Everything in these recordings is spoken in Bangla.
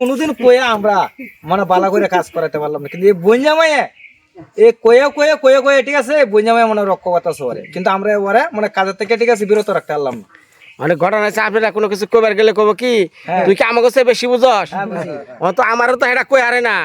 কোনোদিন কয়ে আমরা মানে বালা করে কাজ করাতে পারলাম না। কিন্তু এই বঞ্জামাইয়ে এ কয়ে কয়ে কয়ে কয়ে ঠিক আছে বঞ্জামাই মানে রক্ষকতা শহরে কিন্তু আমরা ওরে মানে কাজের থেকে ঠিক আছে বিরত রাখতে পারলাম না। মানে ঘটনা আছে আপনারা কোনো কিছু কবার গেলে কব কি হ্যাঁ। তুই কি আমাকে চেয়ে বেশি বুঝস? হ্যাঁ, তো আমারও তো এটা কই আরে না।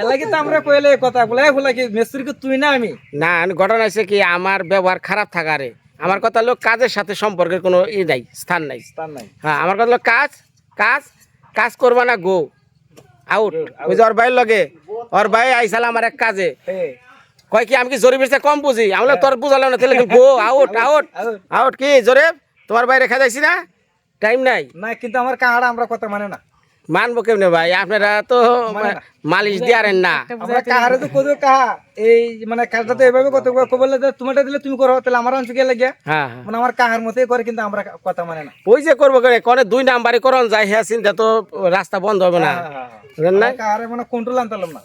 এর লাগি তো আমরা কইলে কথা বলে বলে কি মিস্ত্রিকে তুই না আমি? না ঘটনা আছে কি আমার ব্যবহার খারাপ থাকারে আমার কথা হলো কাজের সাথে সম্পর্কের কোনো ই নাই স্থান নাই। তার নাই। হ্যাঁ আমার কথা হলো কাজ কাজ কাজ করবা না গো। আউট ওই যে ওর ভাইয়ের লগে। ওর ভাই আইসাল আমার এক কাজে। কয় কি আমি কি জরিপ চেয়ে কম বুঝি? আমি বললাম, তোর বুঝালাম না তাহলে গো আউট আউট আউট কি জরিপ? তোমার বাইরে রেখা যাইছি না? টাইম নাই। না কিন্তু আমার কাহাড়া আমরা কথা মানে না। মানবো কেমনে ভাই? আপনারা তো মানে। মালিশ দিয়ারেন না। আমরা কাহারে তো কোথাও কাহা? এই মানে কাজটা তো এভাবে কত যে তোমারটা দিলে তুমি করো তাহলে আমার অংশ গিয়ে লাগে হ্যাঁ হ্যাঁ। মানে আমার কাহার মতোই করে কিন্তু আমরা কথা মানে না। ওই যে করব করে কনে দুই নাম্বারে করন যায় হ্যাঁ চিন্তা তো রাস্তা বন্ধ হবে না। বুঝলেন না? কাহারে মানে কন্ট্রোল আনতে না।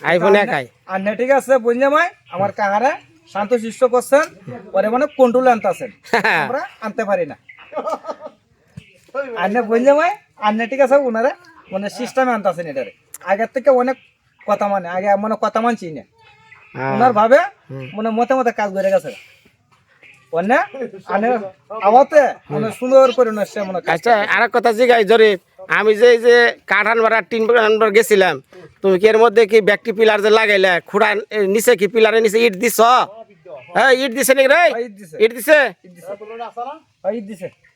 আইফোন একাই। আর না ঠিক আছে বঞ্জামাই আমার কাহারে শান্ত শিষ্ট করছেন পরে মানে কন্ট্রোল আনতে আছেন আমরা আনতে পারি না। আর না বঞ্জামাই আর ঠিক আছে ওনারা মানে সিস্টেমে আনতে আছেন এটারে। আগের থেকে অনেক কথা মানে আগে মানে কথা মানছি না হ্যাঁ। ওনার ভাবে মানে মতে মতে কাজ করে গেছে। অন্য আনে আওয়াতে মানে সুন্দর করে নষ্ট মনে আচ্ছা আর কথা জিগাই জরিপ। আমি যে যে কাঠান ভাড়া টিন আনবার গেছিলাম তুমি কি এর মধ্যে কি ব্যক্তি পিলার যে লাগাইলে খুঁড়া নিচে কি পিলারের নিচে ইট দিছ? হ্যাঁ ইট দিছে। নাকি রে? ঈদ দিছে। ইট দিছে? হয়, ঈদ দিছে।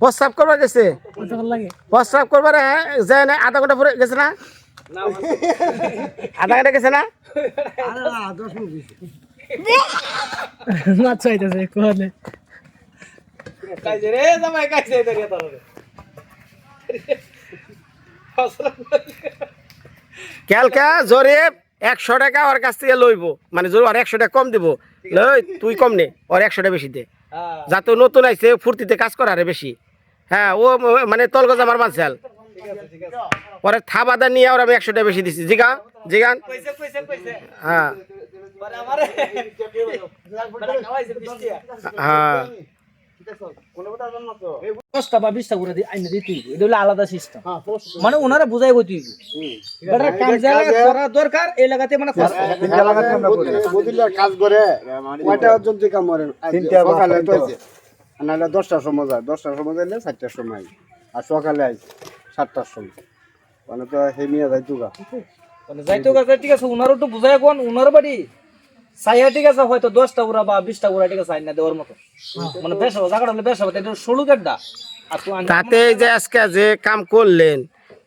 প্রস্রাব করবার গেছে? প্রস্রাব করবার যায় আধা ঘণ্টা পরে গেছে না? আধা ঘণ্টা গেছে না? জরিপ একশো টাকা ওর কাছ থেকে লইব। মানে জোর আর একশো টাকা কম দিব। লই, তুই কম নে, ওর একশো টাকা বেশি দে। যাতে নতুন আইসে ফুর্তিতে কাজ করারে বেশি। হ্যাঁ ও মানে তলগজ আমার মানসাল পরে থাবাদা নিয়ে ওর আমি একশোটা টাকা বেশি দিছি। জিগা জিগান। হ্যাঁ। হ্যাঁ। দশটা বা বিশটা করে দি আইনে দিতে হইব। এটা হলো আলাদা সিস্টেম মানে ওনারা বুঝাই গতি বেটার কাম যা লাগে করা দরকার এই লাগাতে মানে করা। বুঝিলার কাজ করে কয়টা পর্যন্ত কাম করে সকালে তো নাহলে দশটার সময় যায়। দশটার সময় যাইলে চারটার সময়। আর সকালে আই সাতটার সময়। মানে তো হেমিয়া যাই তুগা মানে যাইতো কাছে ঠিক আছে ওনারও তো বুঝাই কোন ওনার বাড়ি। সাইয়া ঠিক আছে হয়তো দশটা উড়া বা বিশটা উড়া ঠিক আছে আইনা দেওয়ার মতো। মানে বেশ হবে জায়গাটা হলে বেশ হবে এটা তো আন- তাতে যে আজকে যে কাম করলেন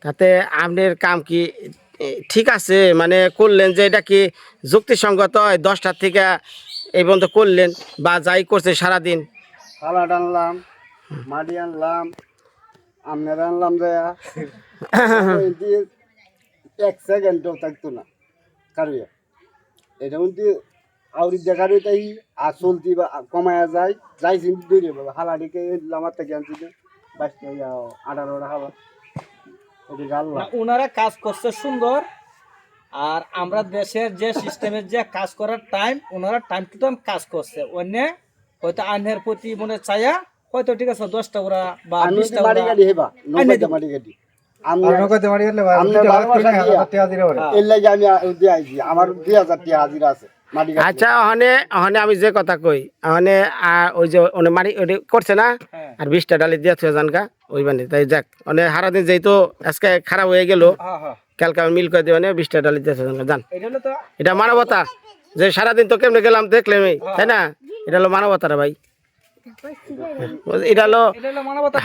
তাতে আপনার কাম কি ঠিক আছে মানে করলেন যে এটা কি যুক্তিসঙ্গত হয় দশটার থেকে এই পর্যন্ত করলেন বা যাই করছে সারাদিন? খালা আনলাম মাটি আনলাম আমনের আনলাম যায়া দিয়ে এক সেকেন্ডও থাকতো না কারুয়া এটা কিন্তু আউরি দেখারই তাই আর চলতি কমায়া যায় যাই চিন্তি দূরে বাবা হালাডিকে আমার থেকে আনছি বাইশ আঠারোটা ওনারা কাজ করছে সুন্দর আর আমরা দেশের যে সিস্টেমের যে কাজ করার টাইম ওনারা টাইম টু টাইম কাজ করছে। অন্য হয়তো আইনের প্রতি মনে চায়া হয়তো ঠিক আছে দশটা ওরা বা বিশটা ওরা আমার দুই হাজার আছে। আচ্ছা ওখানে ওখানে আমি যে কথা কই ওখানে ওই যে ওনে মারি ওটি করছে না হ্যাঁ। আর বিশটা ডালি দিয়ে থুয়ে জানকা ওই মানে তাই যাক মানে সারাদিন যেহেতু আজকে খারাপ হয়ে গেল হ্যাঁ হ্যাঁ। কালকে আমি মিল করে দিয়ে মানে বিশটা ডালি দিয়ে থুয়ে জানকা জান এটা মানবতা যে সারাদিন তো কেমনে গেলাম দেখলাম এই, তাই না? এটা হলো মানবতা রে ভাই। এটা হলো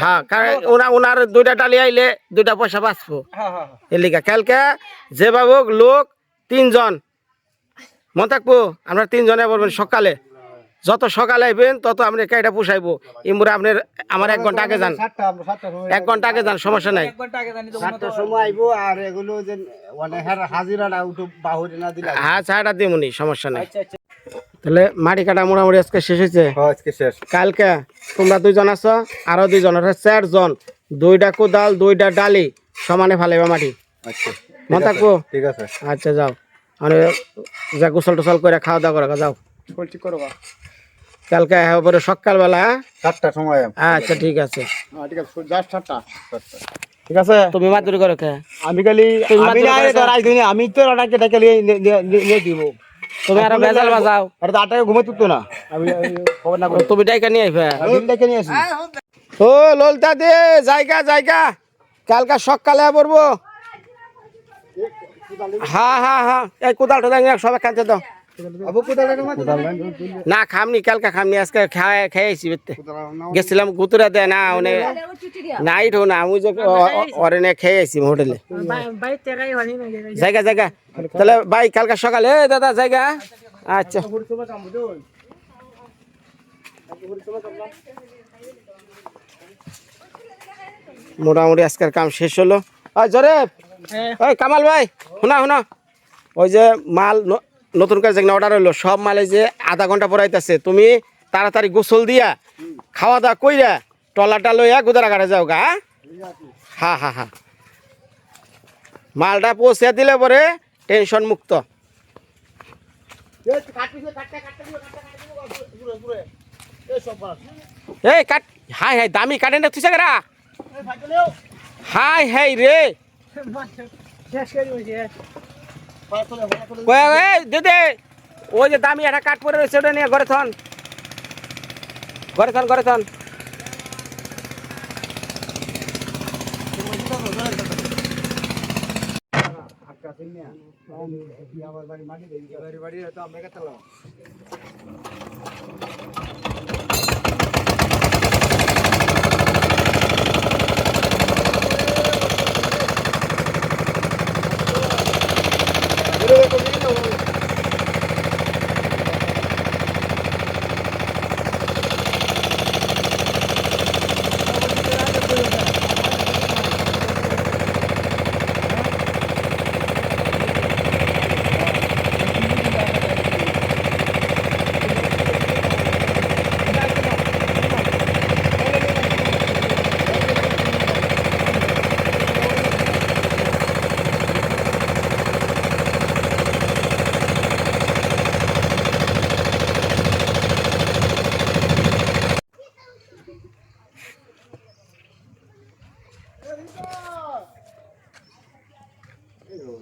হ্যাঁ কারণ ওনা- ওনার দুইটা ডালি আইলে দুইটা পয়সা বাঁচবো। এলিকা কালকে যেভাবে হোক লোক তিনজন মন থাকব আমরা তিনজনে বলবেন সকালে। যত সকালে আইবেন তত আপনি কাইটা পুষাইবো। ইমুরে আপনার আমার এক ঘণ্টা আগে যান। এক ঘণ্টা আগে যান সমস্যা নাই। এক ঘণ্টা আগে জানি তো সাতটার সময় আইবো আর এগুলো যে মানে হ্যাঁ হাজিরাটা উঠো বাহুরে না দিলে হ্যাঁ ছাড়া দিমুনি সমস্যা নাই। আচ্ছা আচ্ছা। তাহলে মাটি কাটা মোটামুটি আজকে শেষ হয়েছে? আজকে শেষ। কালকে তোমরা দুইজন আছো আরও দুইজন অর্থাৎ চারজন। দুইটা কোদাল দুইটা ডালি সমানে ফালাইবা মাটি। আচ্ছা মন থাকব? ঠিক আছে। আচ্ছা যাও। মানে যা গোসল টোসল করে খাওয়া দাওয়া করে যাও। বলছি করবা কালকে হ্যাঁ পরে সকালবেলা হ্যাঁ? সাতটার সময় আচ্ছা ঠিক আছে। ঠিক আছে জাস্ট সাতটা। ঠিক আছে? তুমি মাতুরি করো কে আমি খালি আমি মাত্র না করেছ? এটা রাজধানী আমি তো ডেকে নিয়ে নিয়ে- নিয়ে- নিয়ে দিব। তুমি আরও বেজাল বাজাও। আরে তো আটটাকে ঘুমে তুলতো না। আমি খবর না করি। তুমি ডাইকা নিয়ে আইবা। আমি ডেকে নিয়ে আসি। ও ললতা দে জায়গা জায়গা। কালকা সকালে পড়ব। হ্যাঁ হ্যাঁ হ্যাঁ। এই কোদাল টোদাল সবাই খাইতে দাও। না? খামনি কালকা খামনি আজকে খাইছি বেতে গেছিলাম গুতুরা দে না ওনে নাইট হো না আমি যে ওরে নে খেয়েছি হোটেলে। জায়গা জায়গা। তাহলে ভাই কালকা সকালে এ দাদা জায়গা। আচ্ছা। মোটামুটি আজকের কাম শেষ হলো। ওই জরেব ওই কামাল ভাই শুনা শুনা। ওই যে মাল ন- নতুন করে যেখানে অর্ডার হইল সব মালে যে আধা ঘণ্টা পরাইতেছে তুমি তাড়াতাড়ি গোসল দিয়া খাওয়া দাওয়া কইরা টলাটা লইয়া গুদারা কাটে যাও গা হ্যাঁ? হ্যাঁ হ্যাঁ মালটা পৌঁছে দিলে পরে টেনশন মুক্ত। এই কাট হাই হাই দামি কাটে না তুই হাই হাই রে। ওই, ওই, দে দে ওই যে দামি একটা কাঠ পরে নিয়ে ঘরে থন। ঘরে থন ঘরে থন।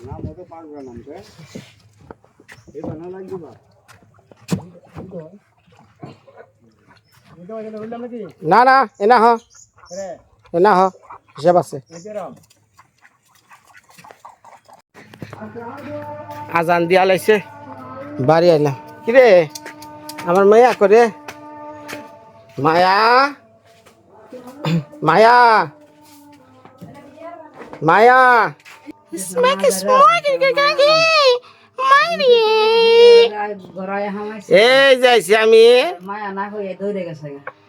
নাম হতে পারবে নাম কে এই বানা লাগবে বা না না এনা হ। এনা হ হিসাব আছে। আজান দিয়া লাইছে। বাড়ি আইলাম কিরে? আমার মায়া করে মায়া? মায়া। মায়া। এই যাইছি আমি। মায়া না হয়ে দৌড়ে গেছে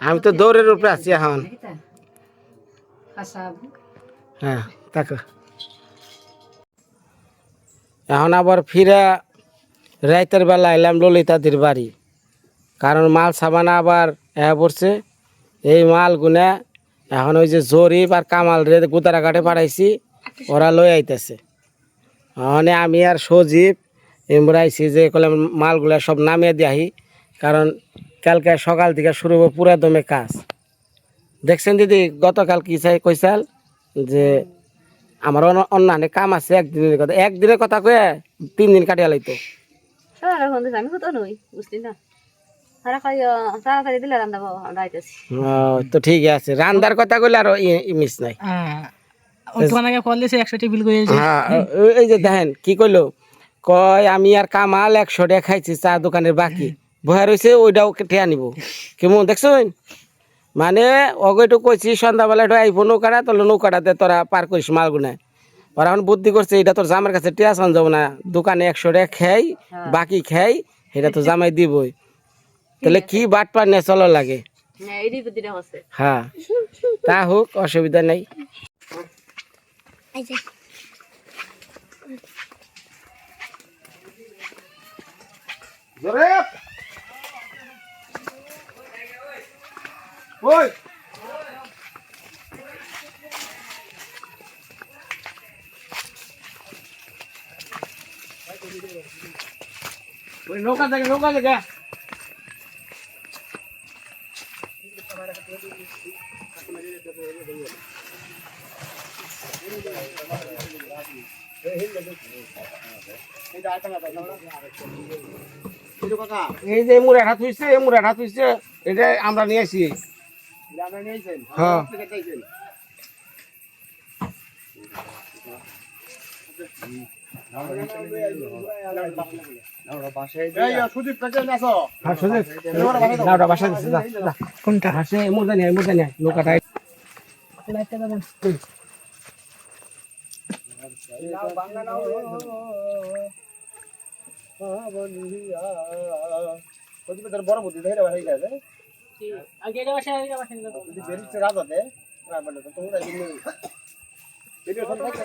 আমি তো দৌড়ের উপরে আছি এখন। হ্যাঁ তাকে। এখন আবার ফিরা রাইতের বেলা এলাম ললিতাদির বাড়ি। কারণ মাল সাবানা আবার এ পড়ছে। এই মাল গুনে এখন ওই যে জরিপ আর কামাল রে গুতারা ঘাটে পাঠাইছি ওরা লই আইতেছে। মানে আমি আর সজীব এমরাইছি যে কলাম মালগুলা সব নামিয়ে দিয়াহি। কারণ কালকে সকাল থেকে শুরু হবে পুরা দমে কাজ। দেখছেন দিদি গতকাল কি চাই কইসাল? যে আমার অন্য- অন্যান্য কাম আছে একদিনের কথা। একদিনের কথা কয়ে তিন দিন কাটিয়ে লাইতো। তো ঠিক আছে। রান্দার কথা কইলে আর মিস নাই। হ্যাঁ এই যে দেখেন কি কইলো? কয় আমি আর কামাল একশো টাকা খাইছি চা দোকানের বাকি। বহা রয়েছে ওইটাও কেটে আনিব কেমন? দেখছেন মানে অগৈটু কইছি সন্ধ্যাবেলা একটু আইব নৌকাটা তাহলে নৌকাটাতে তোরা পার করিস মালগুনায় ওরা এখন বুদ্ধি করছে এটা তোর জামার কাছে টিয়া সান যাব না। দোকানে একশো টাকা খাই বাকি খাই এটা তো জামাই দিবই। তাহলে কি বাট পার নিয়ে চলো লাগে হ্যাঁ হ্যাঁ তা হোক অসুবিধা নেই। ওই। ওই নৌকা থেকে নৌকা থেকে। এই যে মুড়া হাত হইছে, এই মুড়া হাত হইছে এটা আমরা নিয়ে আসি। হ্যাঁ। এই সুদীপ কাছে আসো নাওটা বাসা দিচ্ছে যা যা। কোনটা? হাসে মুর্দা নিয়ে মুর্দা নিয়ে নৌকাটা বড় বুদ্ধি ধরে বাড়ি গেছে আগে এটা বাসা আগে বাসা যদি বেরিয়ে রাত আছে রাবণে তো তোমরা দিন ভিডিও ফোন থাকে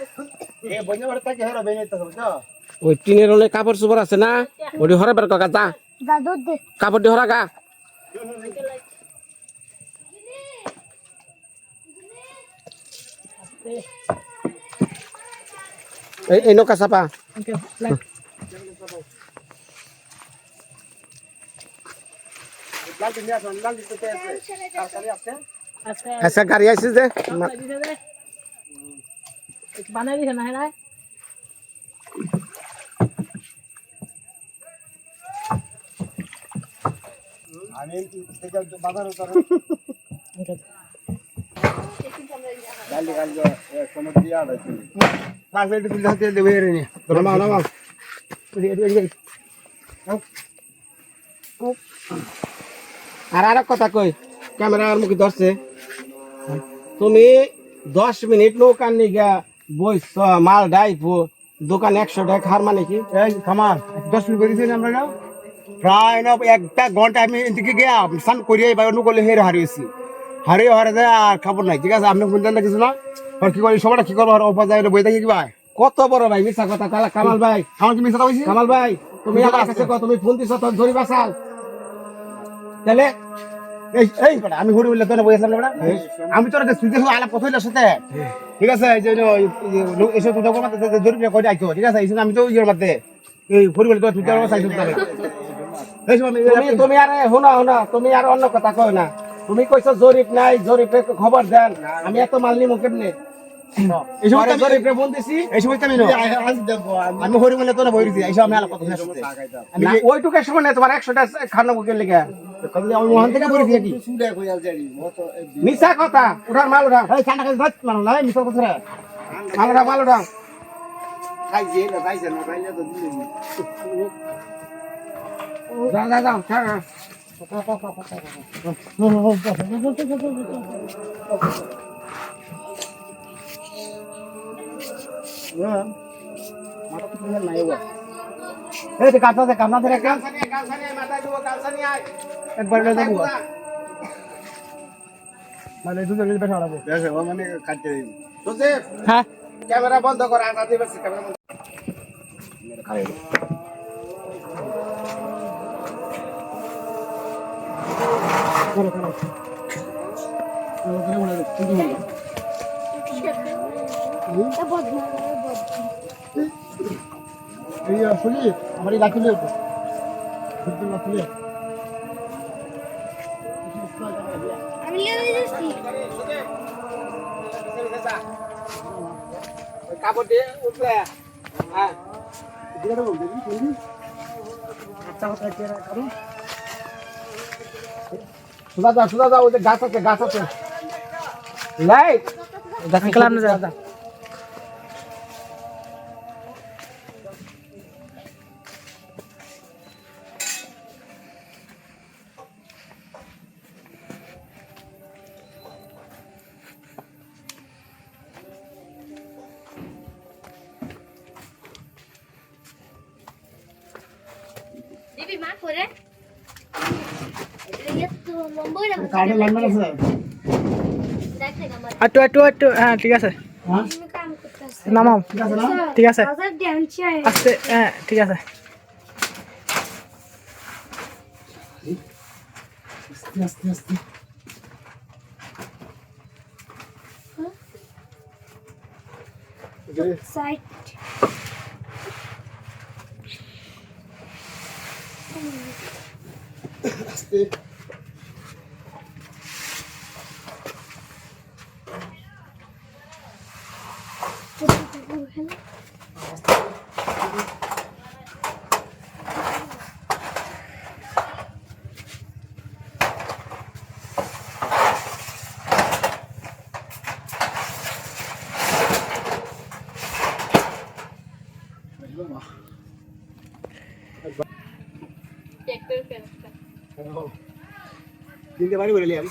এ বন্য বড় থাকে হেরো বেনে তো বুঝছ ওই টিনের অনেক কাপড় চোপড় আছে না? ওটি হরে বের কাকা যা কাপড়টি হরা গা এই এই নৌকা চাপা। লাল দিন আসো লাল দিন তো আছে সরকারি আছে আজকে আচ্ছা গাড়ি আইসি যে দিছে যে বানাই দিছে না হ্যাঁ আমি থেকে বাজার উতারে গালি গালি সময় দিয়া আছে পাঁচ মিনিট তুই হাতে দেবে রে নি নামাও নামাও আর আর এক কথা কই ক্যামেরার মুখে ধরছে। তুমি দশ মিনিট নৌকার নিগা বইস মাল ডাইপো দোকান একশো টাকা খার মানে কি? খামার দশ মিনিট বেরিয়েছি আমরা না প্রায় না একটা ঘণ্টা আমি এদিকে গিয়া স্নান করিয়ে এবার অন্য করলে হেরে হারিয়েছি। হারিয়ে হারে আর খবর নাই ঠিক আছে? আপনি বলতেন না কিছু না? আর কি করি সবাই কি করব? আর অপা যায় বই থাকি কি ভাই? কত বড় ভাই মিশা কথা কালা কামাল ভাই। আমার কি মিশা কামাল ভাই তুমি আমার কাছে তুমি ফোন দিছ তোর ধরি বাসাল। তাহলে এই এই বেটা, আমি ঘুরে বললে তো না বইছিলাম বেটা? আমি তোর কাছে সুইতে আলাপ কথা সাথে। ঠিক আছে এই যে এসে তুই তখন মাত্র জরুরি করে আইছো ঠিক আছে? এই আমি তো ইয়ের মধ্যে এই ঘুরে বলে তো তুই তোর সাইজ করতে এই তুমি তুমি আরে শোনা শোনা তুমি আর অন্য কথা কও না। তুমি কইছো জরিপ নাই জরিপে খবর দেন। আমি এত মাল নিমু কেমনে? আমি- জরিপে ফোন দিছি এই সময় তো নো। আমি হরি বলে না বই দিছি এই সময় কথা আমি ওইটুকের সময় নাই তোমার একশোটা খানো বুকের লেগে মিশা কথা উঠার মাল উঠা এই ঠান্ডা কাছে ধর মানুষ মিশা কথা মাল উঠা মাল উঠা যাও যাও যাও ছাড়। এই তো দিব, মাথায় দেবো মানে দুজন মিলে মানে কাটতে দিবি জোসেফ, হ্যাঁ ক্যামেরা বন্ধ কর দিয়ে ক্যামেরা বন্ধ লাঠি নিয়ে ওই কাপড় দিয়ে উঠলে হ্যাঁ। দিকে দেবো দিদি দিদি আচ্ছা কথা কে করো সুদা যা সুদা যা ওই গাছ আছে গাছ আছে। লাইট আঙ্কেল আপনি যান একটু একটু হ্যাঁ ঠিক আছে। হ্যাঁ? কাম করতেছে। নামাও ঠিক আছে হাজার আস্তে হ্যাঁ ঠিক আছে। আস্তে আস্তে আস্তে। আস্তে দিনতে বাড়ি বলে লিয়াম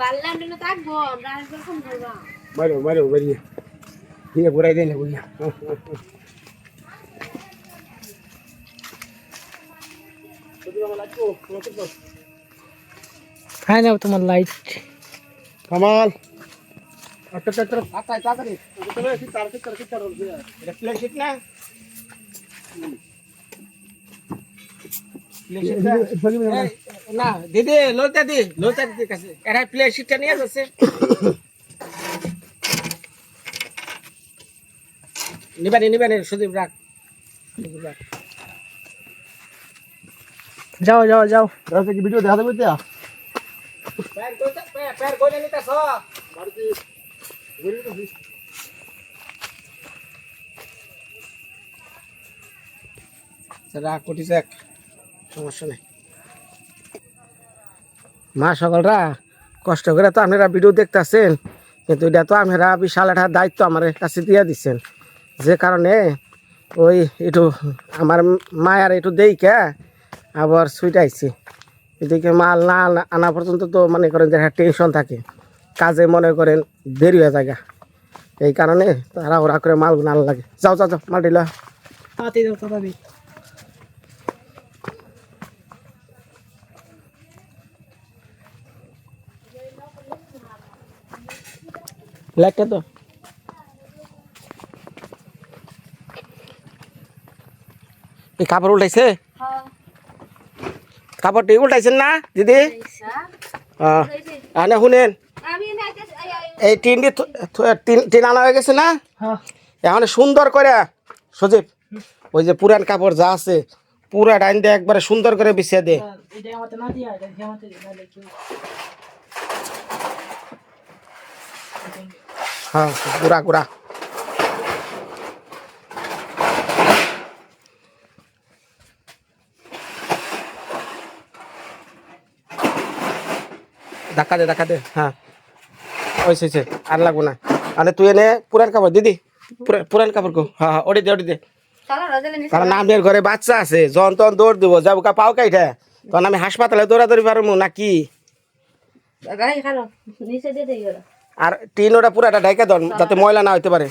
পারলাম না থাকব আমরা আসব কোন ধরবা বাড়ি বাড়ি বাড়ি দিয়ে ঘুরাই দেন বুঝলা হ্যাঁ নাও তোমার লাইট কামাল আচ্ছা আচ্ছা আচ্ছা তাড়াতাড়ি চলে এসে তাড়াতাড়ি তাড়াতাড়ি তাড়াতাড়ি এটা প্লে শিট না এই, না দিদি লইতা দি লইতা দিদি কাছে এরা প্লে শিটটা নিয়ে যাচ্ছে নিবানি নিবানি সুদীপ রাখ। যাও যাও যাও। রাতে কি ভিডিও দেখা দেবে প্যার কইতা প্যার কইলে কোটি যাক সমস্যা নেই। মা সকলরা কষ্ট করে তো আপনারা ভিডিও দেখতেছেন কিন্তু এটা তো আপনারা বিশাল একটা দায়িত্ব আমার কাছে দিয়ে দিচ্ছেন যে কারণে ওই একটু আমার মায়ার একটু দেই কে আবার সুইটাইছি এদিকে মাল না আনা- পর্যন্ত তো মনে করেন যে একটা টেনশন থাকে। কাজে মনে করেন দেরি হয়ে যায় গা। এই কারণে তারা ওরা করে মাল না লাগে। যাও যাও যাও মাল দিলা তো? কাপড় উল্টাইছে? হ্যাঁ। কাপড়টি উল্টাইছেন না দিদি? আনে শুনেন। এই টিনটি টিন আনা হয়ে গেছে না? হ্যাঁ। এখন সুন্দর করে সজীব ওই যে পুরান কাপড় যা আছে পুরা ডাইন দিয়ে একবারে সুন্দর করে বিছিয়ে দে। কি হ্যাঁ গুড়া গুড়া। ধাক্কা দে ধাক্কা দে হ্যাঁ। ওই সে আর লাগবো না। আরে তুই এনে পুরান কাপড় দিদি পুরান কাপড় কো হ্যাঁ হ্যাঁ ওটি দে ওটি দে। কারণ আমাদের ঘরে বাচ্চা আছে যখন তখন দৌড় দিব যাব কা পাও কাইটা তখন আমি হাসপাতালে দৌড়াদৌড়ি পারব নাকি আর টিন ওটা পুরাটা ঢাইকা দেন যাতে ময়লা না হইতে পারে।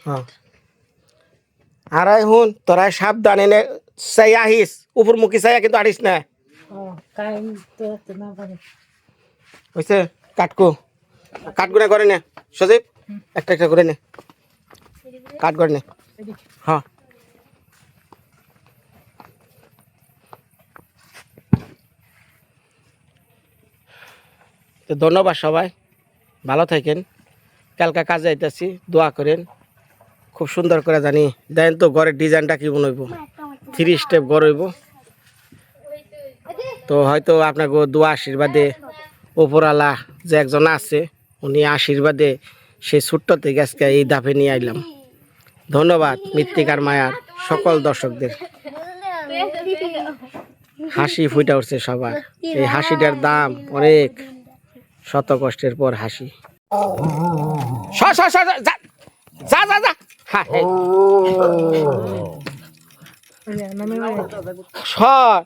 হ্যাঁ। আর এই হুন তোরা সাবধান এনে চাই আহিস। উপরমুখী চাইয়া কিন্তু আড়িস না। হয়েছে কাটকো। কাঠগুনা করে নে সজীব। একটা একটা করে নে। কাট করে নে। হ্যাঁ তো ধন্যবাদ সবাই। ভালো থাকেন। কালকা কাজে আইতেছি দোয়া করেন। খুব সুন্দর করে জানি। দেন তো ঘরের ডিজাইনটা কি বনইব থ্রি স্টেপ ঘর হইব। তো হয়তো আপনাকে দোয়া আশীর্বাদে ওপরালা যে একজন আছে, উনি আশীর্বাদে সেই ছোট্ট থেকে আজকে এই ধাপে নিয়ে আইলাম। ধন্যবাদ মৃত্তিকার মায়ার সকল দর্শকদের। হাসি ফুটে উঠছে সবার। এই হাসিটার দাম অনেক। শত কষ্টের পর হাসি। যা যা যা। সর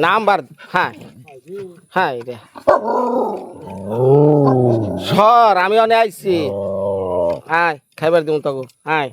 নাম্বার হ্যাঁ হ্যাঁ এই রে। সর আমি অনেক আইছি। হ্যাঁ খাইবার দিব তো হ্যাঁ